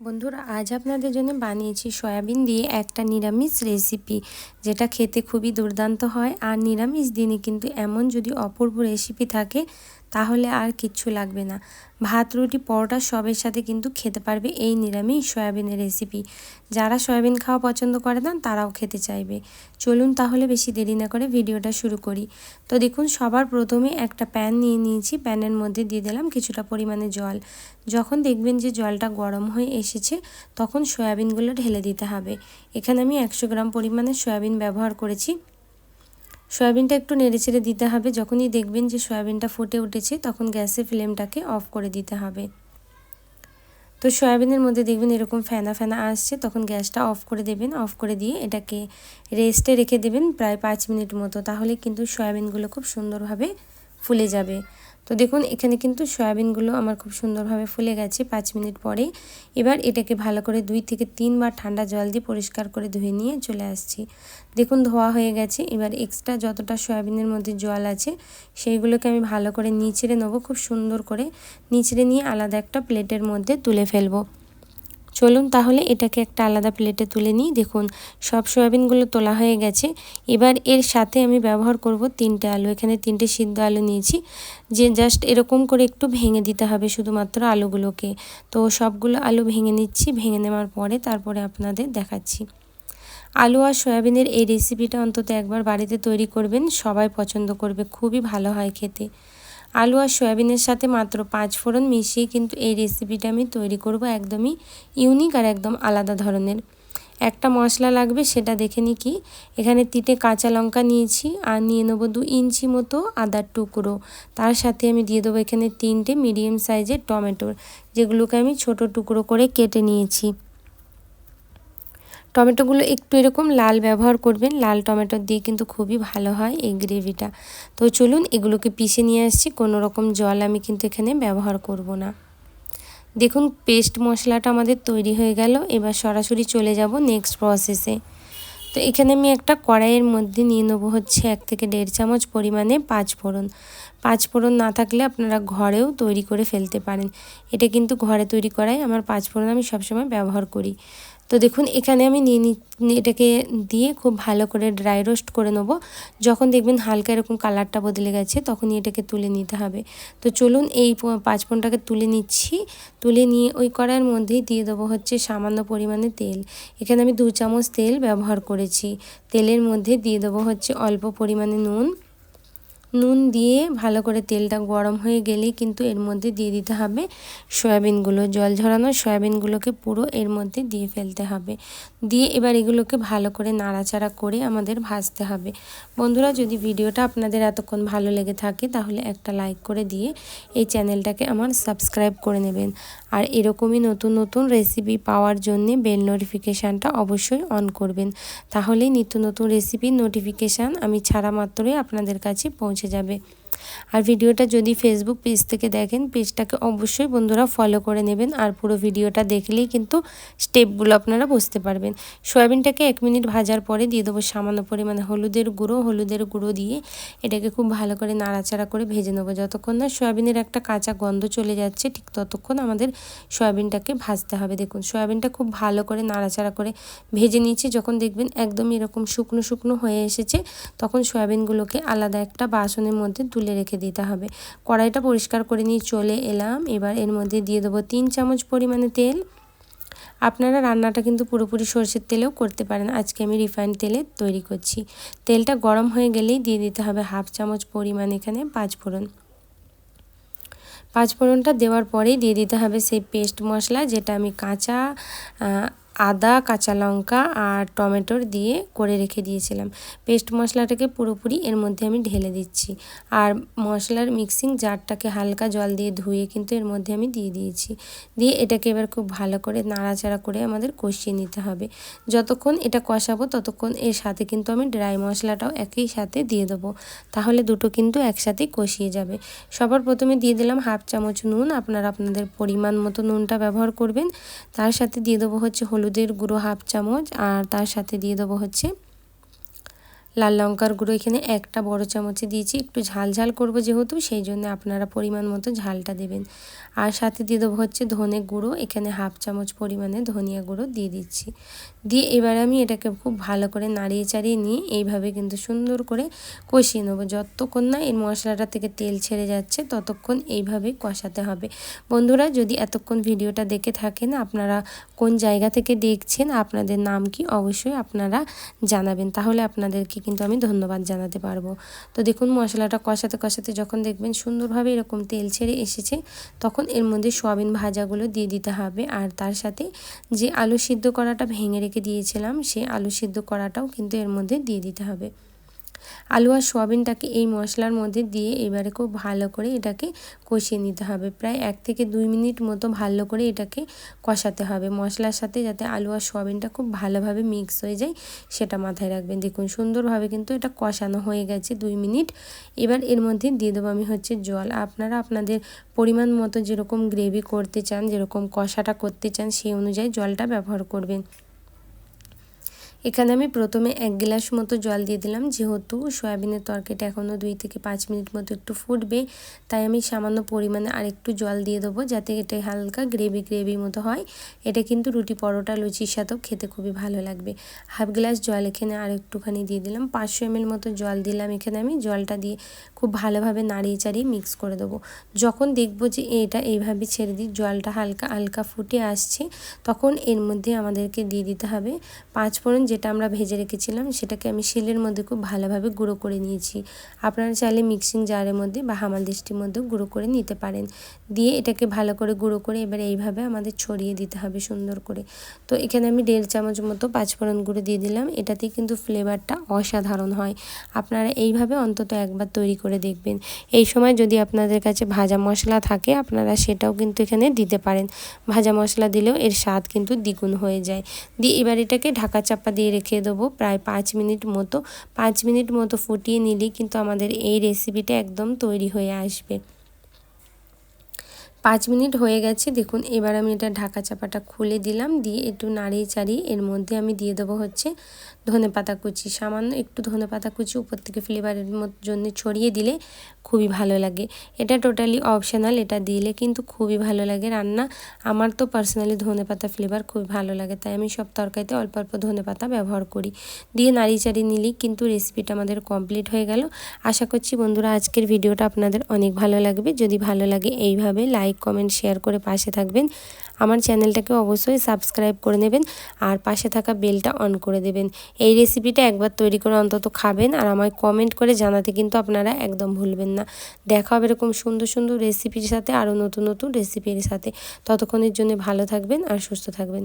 বন্ধুরা, আজ আপনাদের জন্য বানিয়েছি সয়াবিন দিয়ে একটা নিরামিষ রেসিপি যেটা খেতে খুবই দুর্দান্ত হয়। আর নিরামিষ দিনে কিন্তু এমন যদি অপূর্ব রেসিপি থাকে তাহলে আর কিচ্ছু লাগবে না। ভাত, রুটি, পরোটা সবের সাথে কিন্তু খেতে পারবে এই নিরামিষ সয়াবিনের রেসিপি যারা সয়াবিন খাওয়া পছন্দ করে না, তারাও খেতে চাইবে। চলুন তাহলে বেশি দেরি না করে ভিডিওটা শুরু করি। তো দেখুন, সবার প্রথমে একটা প্যান নিয়ে নিয়েছি। প্যানের মধ্যে দিয়ে দিলাম কিছুটা পরিমাণে জল। যখন দেখবেন যে জলটা গরম হয়ে এসেছে, তখন সয়াবিনগুলো ঢেলে দিতে হবে। এখানে আমি একশো গ্রাম পরিমাণে সয়াবিন ব্যবহার করেছি। সয়াবিনটা একটু নেড়েচেড়ে দিতে হবে। যখনই দেখবেন যে সয়াবিনটা ফুটে উঠেছে, তখন গ্যাসের ফ্লেমটাকে অফ করে দিতে হবে। তো সয়াবিনের মধ্যে দেখবেন এরকম ফেনা ফেনা আসছে, তখন গ্যাসটা অফ করে দেবেন। অফ করে দিয়ে এটাকে রেস্টে রেখে দেবেন প্রায় পাঁচ মিনিট মতো। তাহলে কিন্তু সয়াবিনগুলো খুব সুন্দরভাবে ফুলে যাবে। তো দেখুন, এখানে কিন্তু সয়াবিনগুলো আমার খুব সুন্দরভাবে ফুলে গেছে পাঁচ মিনিট পরে এবার এটাকে ভালো করে দুই থেকে তিনবার ঠান্ডা জল দিয়ে পরিষ্কার করে ধুয়ে নিয়ে চলে আসছি। দেখুন, ধোয়া হয়ে গেছে। এবার এক্সট্রা যতটা সয়াবিনের মধ্যে জল আছে, সেইগুলোকে আমি ভালো করে নিচড়ে নেব, খুব সুন্দর করে নিচড়ে নিয়ে আলাদা একটা প্লেটের মধ্যে তুলে ফেলব। চলুন তাহলে এটাকে একটা আলাদা প্লেটে তুলে নিই। দেখুন, সব সয়াবিনগুলো তোলা হয়ে গেছে। এবার এর সাথে আমি ব্যবহার করব তিনটে আলু। এখানে তিনটে সিদ্ধ আলু নিয়েছি। যে জাস্ট এরকম করে একটু ভেঙে দিতে হবে শুধুমাত্র আলুগুলোকে। তো সবগুলো আলু ভেঙে নিচ্ছি। ভেঙে নেওয়ার পরে তারপরে আপনাদের দেখাচ্ছি। আলু আর সয়াবিনের এই রেসিপিটা অন্তত একবার বাড়িতে তৈরি করবেন। সবাই পছন্দ করবে। খুবই ভালো হয় খেতে। আলু আর সয়াবিনের সাথে মাত্র পাঁচ ফোড়ন মিশিয়ে কিন্তু এই রেসিপিটা আমি তৈরি করব একদমই ইউনিক আর একদম আলাদা ধরনের। একটা মশলা লাগবে সেটা দেখে নিই কি, এখানে তিটে কাঁচা লঙ্কা নিয়েছি আর নিয়ে নেব দু ইঞ্চি মতো আদার টুকরো। তার সাথে আমি দিয়ে দেবো এখানে তিনটে মিডিয়াম সাইজের টমেটোর যেগুলোকে আমি ছোট টুকরো করে কেটে নিয়েছি। টমেটোগুলো একটু এরকম লাল ব্যবহার করবেন। লাল টমেটো দিয়ে কিন্তু খুবই ভালো হয় এই গ্রেভিটা। তো চলুন এগুলোকে পিষে নিয়ে আসছি। কোনো রকম জল আমি কিন্তু এখানে ব্যবহার করব না। দেখুন, পেস্ট মশলাটা আমাদের তৈরি হয়ে গেল। এবার সরাসরি চলে যাব নেক্সট প্রসেসে তো এখানে আমি একটা কড়াইয়ের মধ্যে নিয়ে নেব হচ্ছে এক থেকে দেড় চামচ পরিমাণে পাঁচ ফোড়ন পাঁচ ফোড়ন না থাকলে আপনারা ঘরেও তৈরি করে ফেলতে পারেন। এটা কিন্তু ঘরে তৈরি করাই আমার পাঁচ ফোড়ন আমি সবসময় ব্যবহার করি। তো দেখুন, এখানে আমি নিয়ে এটাকে দিয়ে খুব ভালো করে ড্রাই রোস্ট করে নেব। যখন দেখবেন হালকা এরকম কালারটা বদলে গেছে, তখনই এটাকে তুলে নিতে হবে। তো চলুন এই পাঁচফোড়নটাকে তুলে নিচ্ছি। তুলে নিয়ে ওই কড়াইয়ের মধ্যেই দিয়ে দেবো হচ্ছে সামান্য পরিমাণে তেল। এখানে আমি দু চামচ তেল ব্যবহার করেছি। তেলের মধ্যে দিয়ে দেবো হচ্ছে অল্প পরিমাণে নুন। নুন দিয়ে ভালো করে তেলটা গরম হয়ে গেলেই কিন্তু এর মধ্যে দিয়ে দিতে হবে সয়াবিনগুলো। জল ঝরানো সয়াবিনগুলোকে পুরো এর মধ্যে দিয়ে ফেলতে হবে। দিয়ে এবার এগুলোকে ভালো করে নাড়াচাড়া করে আমাদের ভাজতে হবে। বন্ধুরা, যদি ভিডিওটা আপনাদের এতক্ষণ ভালো লেগে থাকে তাহলে একটা লাইক করে দিয়ে এই চ্যানেলটাকে আমার সাবস্ক্রাইব করে নেবেন। আর এরকমই নতুন নতুন রেসিপি পাওয়ার জন্যে বেল নোটিফিকেশানটা অবশ্যই অন করবেন। তাহলেই নিত্য নতুন রেসিপির নোটিফিকেশান আমি ছাড়া মাত্রই আপনাদের কাছে পৌঁছে যাবে। আর ভিডিওটা যদি ফেসবুক পেজ থেকে দেখেন পেজটাকে অবশ্যই বন্ধুরা ফলো করে নেবেন আর পুরো ভিডিওটা দেখলেই কিন্তু স্টেপগুলো আপনারা বুঝতে পারবেন। সয়াবিনটাকে এক মিনিট ভাজার পরে দিয়ে দেবো সামান্য পরিমাণে হলুদের গুঁড়ো। হলুদের গুঁড়ো দিয়ে এটাকে খুব ভালো করে নাড়াচাড়া করে ভেজে নেব। যতক্ষণ না সয়াবিনের একটা কাঁচা গন্ধ চলে যাচ্ছে, ঠিক ততক্ষণ আমাদের সয়াবিনটাকে ভাজতে হবে। দেখুন, সয়াবিনটা খুব ভালো করে নাড়াচাড়া করে ভেজে নিয়েছি। যখন দেখবেন একদম এরকম শুকনো শুকনো হয়ে এসেছে, তখন সয়াবিনগুলোকে আলাদা একটা বাসনের মধ্যে তুলে রেখে দিতে হবে। কড়াইটা পরিষ্কার করে নিয়ে চলে এলাম। এবার এর মধ্যে দিয়ে দেবো তিন চামচ পরিমাণে তেল। আপনারা রান্নাটা কিন্তু পুরোপুরি সর্ষের তেলেও করতে পারেন। আজকে আমি রিফাইন্ড তেলে তৈরি করছি। তেলটা গরম হয়ে গেলেই দিয়ে দিতে হবে হাফ চামচ পরিমাণ এখানে পাঁচ ফোড়ন পাঁচ ফোড়নটা দেওয়ার পরেই দিয়ে দিতে হবে সেই পেস্ট মশলা, যেটা আমি কাঁচা আদা, কাঁচা লঙ্কা আর টমেটোর দিয়ে করে রেখে দিয়েছিলাম। পেস্ট মশলাটাকে পুরোপুরি এর মধ্যে আমি ঢেলে দিচ্ছি। আর মশলার মিক্সিং জারটাকে হালকা জল দিয়ে ধুয়ে কিন্তু এর মধ্যে আমি দিয়ে দিয়েছি। দিয়ে এটাকে এবার খুব ভালো করে নাড়াচাড়া করে আমাদের কষিয়ে নিতে হবে। যতক্ষণ এটা কষাবো, ততক্ষণ এর সাথে কিন্তু আমি ড্রাই মশলাটাও একই সাথে দিয়ে দেবো। তাহলে দুটো কিন্তু একসাথেই কষিয়ে যাবে। সবার প্রথমে দিয়ে দিলাম হাফ চামচ নুন। আপনারা আপনাদের পরিমাণ মতো নুনটা ব্যবহার করবেন। তার সাথে দিয়ে দেবো হচ্ছে হলুদের গুঁড়ো হাফ চামচ আর তার সাথে দিয়ে দেবো হচ্ছে লাল লঙ্কার গুঁড়ো এখানে একটা বড় চামচে দিয়েছি। একটু ঝাল ঝাল করব যেহেতু, সেই জন্য আপনারা পরিমাণ মতো ঝালটা দেবেন। আর সাথে দিয়ে দেবো হচ্ছে ধনে গুঁড়ো, এখানে হাফ চামচ পরিমাণে ধনিয়া গুঁড়ো দিয়ে দিচ্ছি। দিয়ে এবার আমি এটাকে খুব ভালো করে নাড়িয়ে চাড়িয়ে নিয়ে এইভাবে কিন্তু সুন্দর করে কষিয়ে নেব। যতক্ষণ না এই মশলাটা থেকে তেল ছেড়ে যাচ্ছে, ততক্ষণ এইভাবেই কষাতে হবে। বন্ধুরা, যদি এতক্ষণ ভিডিওটা দেখে থাকেন, আপনারা কোন জায়গা থেকে দেখছেন, আপনাদের নাম কি, অবশ্যই আপনারা জানাবেন। তাহলে আপনাদেরকে কিন্তু আমি ধন্যবাদ জানাতে পারব। তো দেখুন, মশলাটা কষাতে কষাতে যখন দেখবেন সুন্দরভাবে এরকম তেল ছেড়ে এসেছে, তখন এর মধ্যে সোয়াবিন ভাজাগুলো দিয়ে দিতে হবে। আর তার সাথে যে আলু সিদ্ধ করাটা ভেঙে রেখে দিয়েছিলাম সেই আলু সিদ্ধ করাটাও কিন্তু এর মধ্যে দিয়ে দিতে হবে। আলু আর সোয়াবিনটাকে এই মশলার মধ্যে দিয়ে এবারে খুব ভালো করে এটাকে কষিয়ে নিতে হবে। প্রায় এক থেকে দুই মিনিট মতো ভালো করে এটাকে কষাতে হবে। মশলার সাথে যাতে আলু আর সোয়াবিনটা খুব ভালোভাবে মিক্স হয়ে যায়, সেটা মাথায় রাখবেন। দেখুন, সুন্দরভাবে কিন্তু এটা কষানো হয়ে গেছে দুই মিনিট। এবার এর মধ্যে দিয়ে দেবো আমি হচ্ছে জল। আপনারা আপনাদের পরিমাণ মতো যেরকম গ্রেভি করতে চান, যেরকম কষাটা করতে চান, সেই অনুযায়ী জলটা ব্যবহার করবেন। এখানে আমি প্রথমে এক গ্লাস মতো জল দিয়ে দিলাম, যেহেতু সয়াবিনের তরকারিটা এখনও দুই থেকে পাঁচ মিনিট মতো একটু ফুটবে, তাই আমি সামান্য পরিমাণে আরেকটু জল দিয়ে দেবো যাতে এটা হালকা গ্রেভি গ্রেভি মতো হয়। এটা কিন্তু রুটি পরোটা লুচির সাথেও খেতে খুবই ভালো লাগবে। হাফ গ্লাস জল এখানে আর একটুখানি দিয়ে দিলাম, পাঁচশো এমএল মতো জল দিলাম এখানে আমি, জলটা দিয়ে খুব ভালোভাবে নাড়িয়ে চাড়িয়ে মিক্স করে দেবো। যখন দেখব যে এটা এইভাবে ছেড়ে দিই জলটা হালকা হালকা ফুটে আসছে, তখন এর মধ্যে আমাদেরকে দিয়ে দিতে হবে পাঁচ ফোড়ন যেটা আমরা ভেজে রেখেছিলাম, সেটাকে আমি শিলের মধ্যে খুব ভালোভাবে গুঁড়ো করে নিয়েছি। আপনারা চাইলে মিক্সিং জারের মধ্যে বা হামালদিষ্টির মধ্যেও গুঁড়ো করে নিতে পারেন। দিয়ে এটাকে ভালো করে গুঁড়ো করে এবার এইভাবে আমাদের ছড়িয়ে দিতে হবে সুন্দর করে। তো এখানে আমি দেড় চামচ মতো পাঁচফোড়ন গুঁড়ো দিয়ে দিলাম। এটাতে কিন্তু ফ্লেভারটা অসাধারণ হয়। আপনারা এইভাবে অন্তত একবার তৈরি করে দেখবেন। এই সময় যদি আপনাদের কাছে ভাজা মশলা থাকে, আপনারা সেটাও কিন্তু এখানে দিতে পারেন। ভাজা মশলা দিলেও এর স্বাদ কিন্তু দ্বিগুণ হয়ে যায়। দিয়ে এবার এটাকে ঢাকা চাপা দিয়ে রেখে দেবো প্রায় পাঁচ মিনিট মতো। পাঁচ মিনিট মতো ফুটিয়ে নিলেই কিন্তু আমাদের এই রেসিপিটা একদম তৈরি হয়ে আসবে। পাঁচ মিনিট হয়ে গেছে, দেখুন, এবার আমি এটা ঢাকা চাপাটা খুলে দিলাম, দিয়ে একটু নাড়িয়ে চাড়িয়ে এর মধ্যে আমি দিয়ে দেবো হচ্ছে ধনে পাতা কুচি। সামান্য একটু ধনে পাতা কুচি উপর থেকে ফ্লেভারের জন্য ছড়িয়ে দিলে খুবই ভালো লাগে। এটা টোটালি অপশনাল, এটা দিলে কিন্তু খুবই ভালো লাগে রান্না। আমার তো পার্সোনালি ধনে পাতা ফ্লেভার খুবই ভালো লাগে, তাই আমি সব তরকারিতে অল্প অল্প ধনে পাতা ব্যবহার করি। দিয়ে নাড়িয়ে চাড়িয়ে নিলেই কিন্তু রেসিপিটা আমাদের কমপ্লিট হয়ে গেল। আশা করছি বন্ধুরা, আজকের ভিডিওটা আপনাদের অনেক ভালো লাগবে। যদি ভালো লাগে, এইভাবে লাইক, কমেন্ট, শেয়ার করে পাশে থাকবেন। আমার চ্যানেলটাকে অবশ্যই সাবস্ক্রাইব করে নেবেন আর পাশে থাকা বেলটা অন করে দেবেন। এই রেসিপিটা একবার তৈরি করে অন্তত খাবেন আর আমায় কমেন্ট করে জানাতে কিন্তু আপনারা একদম ভুলবেন না। দেখা হবে এরকম সুন্দর সুন্দর রেসিপির সাথে, আরও নতুন নতুন রেসিপির সাথে। ততক্ষণের জন্য ভালো থাকবেন আর সুস্থ থাকবেন।